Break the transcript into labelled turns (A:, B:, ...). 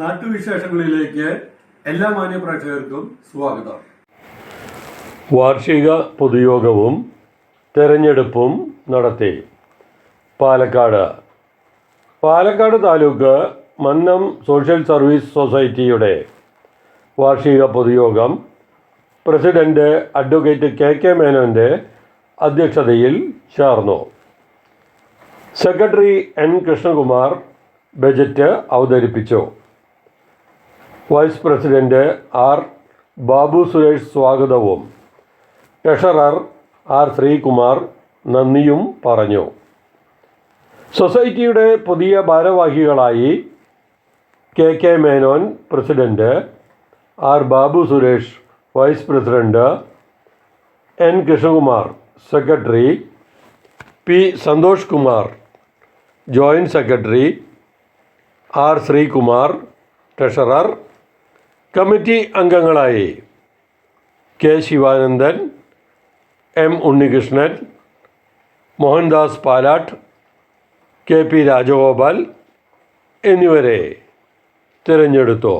A: നാട്ടുവിശേഷങ്ങളിലേക്ക് എല്ലാ മാന്യപ്രേക്ഷകർക്കും സ്വാഗതം.
B: വാർഷിക പൊതുയോഗവും തെരഞ്ഞെടുപ്പും നടത്തി. പാലക്കാട്. പാലക്കാട് താലൂക്ക് മന്നം സോഷ്യൽ സർവീസ് സൊസൈറ്റിയുടെ വാർഷിക പൊതുയോഗം പ്രസിഡന്റ് അഡ്വക്കേറ്റ് കെ കെ മേനോന്റെ അധ്യക്ഷതയിൽ ചേർന്നു. സെക്രട്ടറി എൻ കൃഷ്ണകുമാർ ബജറ്റ് അവതരിപ്പിച്ചു. Vice president R Babu Suresh സ്വാഗതവും. ട്രഷറർ ആർ ശ്രീകുമാർ നന്ദിയും പറഞ്ഞു. സൊസൈറ്റിയുടെ പുതിയ ഭാരവാഹികളായി K K Menon president R Babu Suresh vice president N Krishnakumar secretary P Santhosh Kumar joint secretary R Sreekumar treasurer committee അംഗങ്ങളായി K Sivanandan M Unnikrishnan Mohandas Palat K P Rajagopal എന്നിവരെ തിരഞ്ഞെടുത്തു.